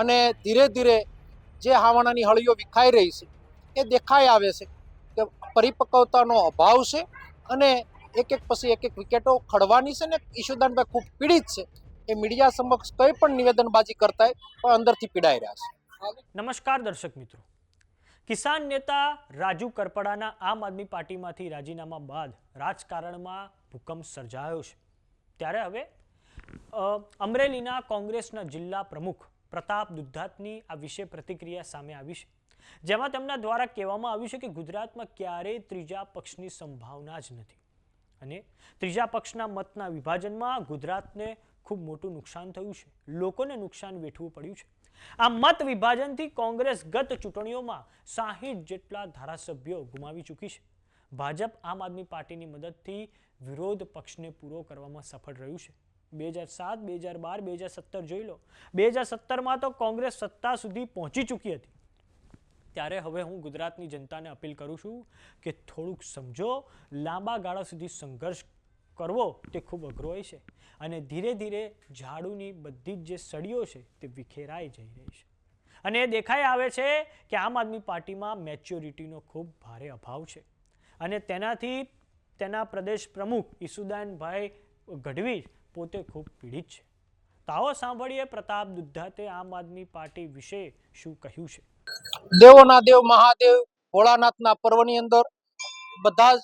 અને ધીરે ધીરે જે હાવાણાની હળીઓ વિખાઈ રહી છે, એ દેખાઈ આવે છે કે પરિપક્વતાનો અભાવ છે અને એક એક પછી એક એક વિકેટો ખડવાની છે ને ઈશુદાનભાઈ ખૂબ પીડિત છે એ મીડિયા સમક્ષ કંઈ પણ નિવેદનબાજી કરતા પણ અંદરથી પીડાઈ રહ્યા છે. નમસ્કાર દર્શક મિત્રો. કિસાન નેતા રાજુ કરપડાના આમ આદમી પાર્ટીમાંથી રાજીનામા બાદ રાજકારણમાં ભૂકંપ સર્જાયો છે. ત્યારે હવે અમરેલીના કોંગ્રેસના જિલ્લા પ્રમુખ પ્રતાપ દુધાતની આ વિશે પ્રતિક્રિયા સામે આવી છે. જેમાં તેમના દ્વારા કહેવામાં આવ્યું છે કે ગુજરાતમાં ક્યારેય ત્રીજા પક્ષની સંભાવના જ નથી. અને ત્રીજા પક્ષના મતના વિભાજનમાં ગુજરાતને ખૂબ મોટું નુકસાન થયું છે. લોકોને નુકસાન વેઠવું પડ્યું છે. આ મત વિભાજનથી કોંગ્રેસ ગત ચૂંટણીઓમાં સાહીઠ જેટલા ધારાસભ્યો ગુમાવી ચૂકી છે. ભાજપ આમ આદમી પાર્ટીની મદદથી વિરોધ પક્ષને પૂરો કરવામાં સફળ રહ્યું છે. બે હજાર સાત, બે હજાર બાર, બે હજાર સત્તર જોઈ લો. બે હજાર સત્તરમાં તો કોંગ્રેસ સત્તા સુધી પહોંચી ચૂકી હતી. ત્યારે હવે હું ગુજરાતની જનતાને અપીલ કરું છું કે થોડુંક સમજો, લાંબા ગાળા સુધી સંઘર્ષ કરવો તે ખૂબ અઘરો હોય છે અને ધીરે ધીરે ઝાડુની બધી જ જે સળીઓ છે તે વિખેરાઈ જઈ રહી છે. અને એ દેખાઈ આવે છે કે આમ આદમી પાર્ટીમાં મેચ્યોરિટીનો ખૂબ ભારે અભાવ છે. અને તેનાથી તેના પ્રદેશ પ્રમુખ ઈસુદાનભાઈ ગઢવી પોતે ખૂબ પીડિત છે. તો આવો સાંભળીએ પ્રતાપ દુધાતે આમ આદમી પાર્ટી વિશે શું કહ્યું છે. દેવોના દેવ મહાદેવ ભોળાનાથના પર્વની અંદર બધા જ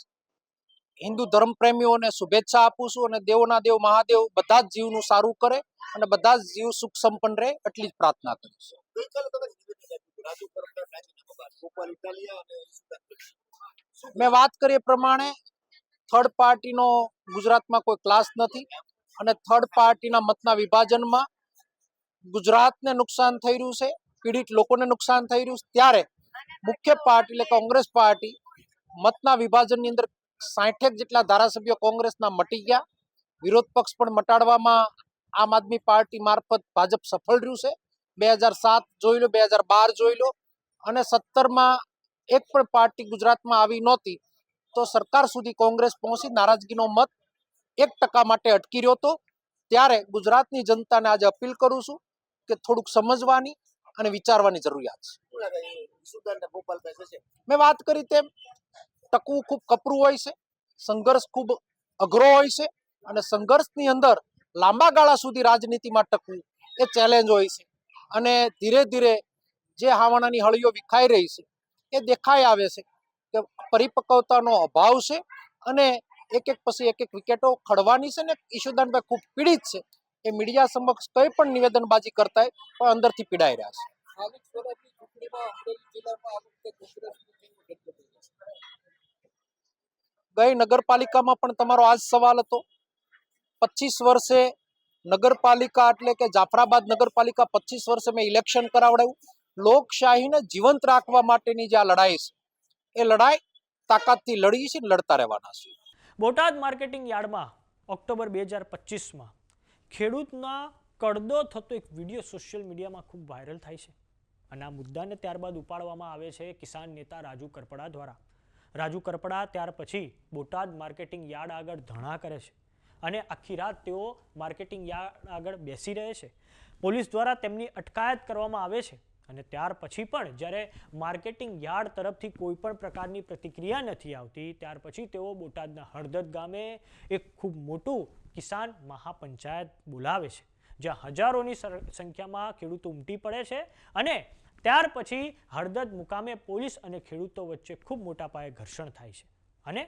હિન્દુ ધર્મ પ્રેમીઓને શુભેચ્છા આપું છું અને દેવોના દેવ મહાદેવ બધા જ જીવનું સારું કરે અને બધા જ જીવ સુખ સંપન્ન રહે એટલી જ પ્રાર્થના કરું ગઢવી. મેં વાત કરી એ પ્રમાણે થર્ડ પાર્ટીનો ગુજરાતમાં કોઈ ક્લાસ નથી અને થર્ડ પાર્ટીના મતના વિભાજનમાં ગુજરાતને નુકસાન થઈ રહ્યું છે, પીડિત લોકોને નુકસાન થઈ રહ્યું છે. ત્યારે મુખ્ય પાર્ટી એટલે કોંગ્રેસ પાર્ટી મતના વિભાજનની અંદર સાઠેક જેટલા ધારાસભ્યો કોંગ્રેસના મટી ગયા. વિરોધ પક્ષ પણ મટાડવામાં આમ આદમી પાર્ટી મારફત ભાજપ સફળ રહ્યું છે. બે હજાર સાત જોઈ લો, બે હજાર બાર જોઈ લો. અને સત્તરમાં એક પણ પાર્ટી ગુજરાતમાં આવી નહોતી. તો સરકાર સુધી કોંગ્રેસ પહોંચી નારાજગીનો મત એક ટકા માટે અટકી રહ્યો હતો. ત્યારે ગુજરાતની જનતાને આજે અપીલ કરું છું કે થોડુંક સમજવાની અને વિચારવાની જરૂરિયાત છે. મેં વાત કરી તેમ, ટકવું ખૂબ કપરું હોય છે, સંઘર્ષ ખૂબ અઘરો હોય છે અને સંઘર્ષની અંદર લાંબા ગાળા સુધી રાજનીતિમાં ટકવું એ ચેલેન્જ હોય છે. અને ધીરે ધીરે જે હાવાણાની હળીઓ વિખાઈ રહી છે એ દેખાઈ આવે છે. કે પરિપક્વતાનો અભાવ છે અને એક એક પછી એક એક વિકેટો ખડવાની છે ને ઈશુદાનભાઈ ખૂબ પીડિત છે. એ મીડિયા સમક્ષ કંઈ પણ નિવેદનબાજી કરતા પણ અંદરથી પીડાઈ રહ્યા છે? ગઈ નગરપાલિકામાં પણ તમારો આ જ સવાલ હતો. પચીસ વર્ષે નગરપાલિકા એટલે કે જાફરાબાદ નગરપાલિકા પચીસ વર્ષે મેં ઇલેક્શન કરાવડાવ્યું. લોકશાહીને જીવંત રાખવા માટેની જે આ લડાઈ છે એ લડાઈ તાકાતથી લડી છે, લડતા રહેવાના છે. બોટાદ માર્કેટિંગ યાર્ડમાં ઓક્ટોબર બે હજાર પચીસમાં ખેડૂતના કડદો થતો એક વીડિયો સોશિયલ મીડિયામાં ખૂબ વાયરલ થાય છે. અને આ મુદ્દાને ત્યારબાદ ઉપાડવામાં આવે છે કિસાન નેતા રાજુ કરપડા દ્વારા. રાજુ કરપડા ત્યાર પછી બોટાદ માર્કેટિંગ યાર્ડ આગળ ધણા કરે છે. અને આખી રાત તેઓ માર્કેટિંગ યાર્ડ આગળ બેસી રહે છે. પોલીસ દ્વારા તેમની અટકાયત કરવામાં આવે છે. અને ત્યાર પછી પણ જ્યારે માર્કેટિંગ યાર્ડ તરફથી કોઈ પણ પ્રકારની પ્રતિક્રિયા નથી આવતી, ત્યાર પછી તેઓ બોટાદના હળદદ ગામે એક ખૂબ મોટું કિસાન મહાપંચાયત બોલાવે છે, જ્યાં હજારોની સંખ્યામાં ખેડૂતો ઉમટી પડે છે અને ત્યાર પછી હળદદ મુકામે પોલીસ અને ખેડૂતો વચ્ચે ખૂબ મોટા પાયે ઘર્ષણ થાય છે અને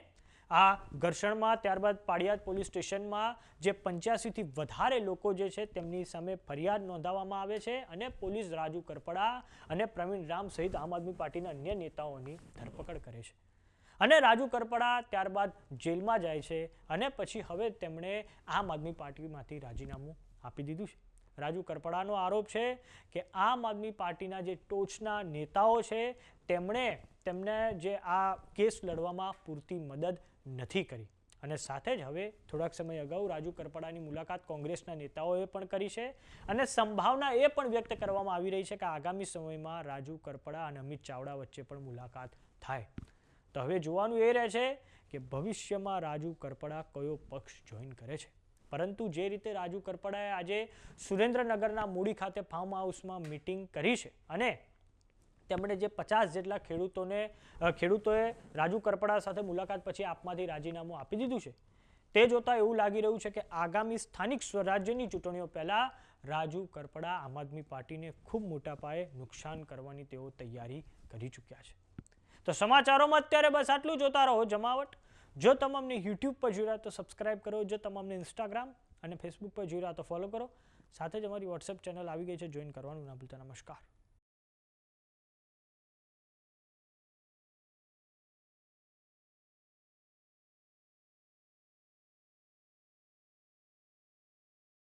આ ઘર્ષણમાં ત્યારબાદ પાડિયાદ પોલીસ સ્ટેશનમાં જે પંચ્યાસીથી વધારે લોકો જે છે તેમની સામે ફરિયાદ નોંધાવવામાં આવે છે અને પોલીસ રાજુ કરપડા અને પ્રવીણ રામ સહિત આમ આદમી પાર્ટીના અન્ય નેતાઓની ધરપકડ કરે છે. અને રાજુ કરપડા ત્યારબાદ જેલમાં જાય છે અને પછી હવે તેમણે આમ આદમી પાર્ટીમાંથી રાજીનામું આપી દીધું છે. રાજુ કરપડાનો આરોપ છે કે આમ આદમી પાર્ટીના જે ટોચના નેતાઓ છે, તેમણે તેમને જે આ કેસ લડવામાં પૂરતી મદદ નથી કરી. અને સાથે જ હવે થોડાક સમય અગાઉ રાજુ કરપડાની મુલાકાત કોંગ્રેસના નેતાઓએ પણ કરી છે અને સંભાવના એ પણ વ્યક્ત કરવામાં આવી રહી છે કે આગામી સમયમાં રાજુ કરપડા અને અમિત ચાવડા વચ્ચે પણ મુલાકાત થાય. તો હવે જોવાનું એ રહે છે કે ભવિષ્યમાં રાજુ કરપડા કયો પક્ષ જોઈન કરે છે. પરંતુ જે રીતે રાજુ કરપડાએ આજે સુરેન્દ્રનગરના મૂડી ખાતે ફાર્મ હાઉસમાં મિટિંગ કરી છે અને તેમણે જે પચાસ જેટલા ખેડૂતોને ખેડૂતોએ રાજુ કરપડા સાથે મુલાકાત પછી આપમાંથી રાજીનામું આપી દીધું છે. તે જોતાં એવું લાગી રહ્યું છે કે આગામી સ્થાનિક સ્વરાજ્યની ચૂંટણીઓ પહેલાં રાજુ કરપડા આમ આદમી પાર્ટીને ખૂબ મોટા પાયે નુકસાન કરવાની તેઓ તૈયારી કરી ચૂક્યા છે. તો સમાચારોમાં અત્યારે બસ આટલું જોતા રહો જમાવટ. જો તમામને યુટ્યુબ પર જોઈ રહ્યા તો સબસ્ક્રાઇબ કરો. જો તમામને ઇન્સ્ટાગ્રામ અને ફેસબુક પર જોઈ રહ્યા તો ફોલો કરો. સાથે જ અમારી વોટ્સએપ ચેનલ આવી ગઈ છે. જોઈન કરવાનું ના ભૂલતા. નમસ્કાર.